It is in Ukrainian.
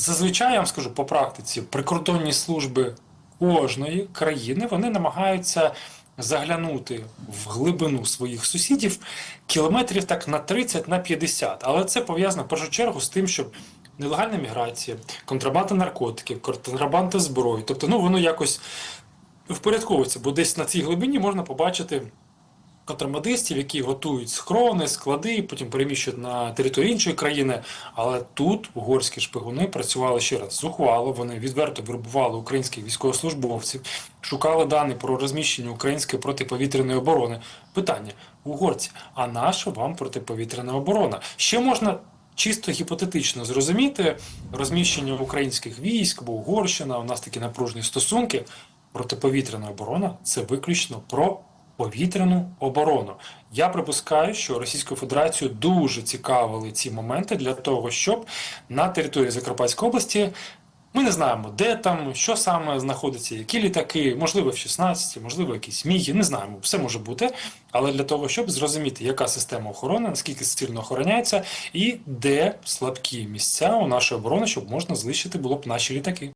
Зазвичай я вам скажу по практиці, прикордонні служби кожної країни вони намагаються заглянути в глибину своїх сусідів кілометрів так на 30 на 50. Але це пов'язано в першу чергу з тим, щоб нелегальна міграція, контрабанда наркотиків, контрабанда зброї, тобто ну воно якось впорядковується, бо десь на цій глибині можна побачити контрабандистів, які готують схорони, склади, потім переміщують на територію іншої країни. Але тут угорські шпигуни працювали ще раз зухвало. Вони відверто вирубували українських військовослужбовців, шукали дані про розміщення української протиповітряної оборони. Питання угорці, а наша вам протиповітряна оборона? Ще можна. Чисто гіпотетично зрозуміти розміщення українських військ, бо Угорщина, у нас такі напружені стосунки. Протиповітряна оборона це виключно про повітряну оборону. Я припускаю, що Російську Федерацію дуже цікавили ці моменти для того, щоб на території Закарпатської області ми не знаємо, де там, що саме знаходиться, які літаки, можливо, в 16, можливо, якісь міги, не знаємо, все може бути. Але для того, щоб зрозуміти, яка система охорони, наскільки сильно охороняється, і де слабкі місця у нашої оборони, щоб можна знищити було б наші літаки.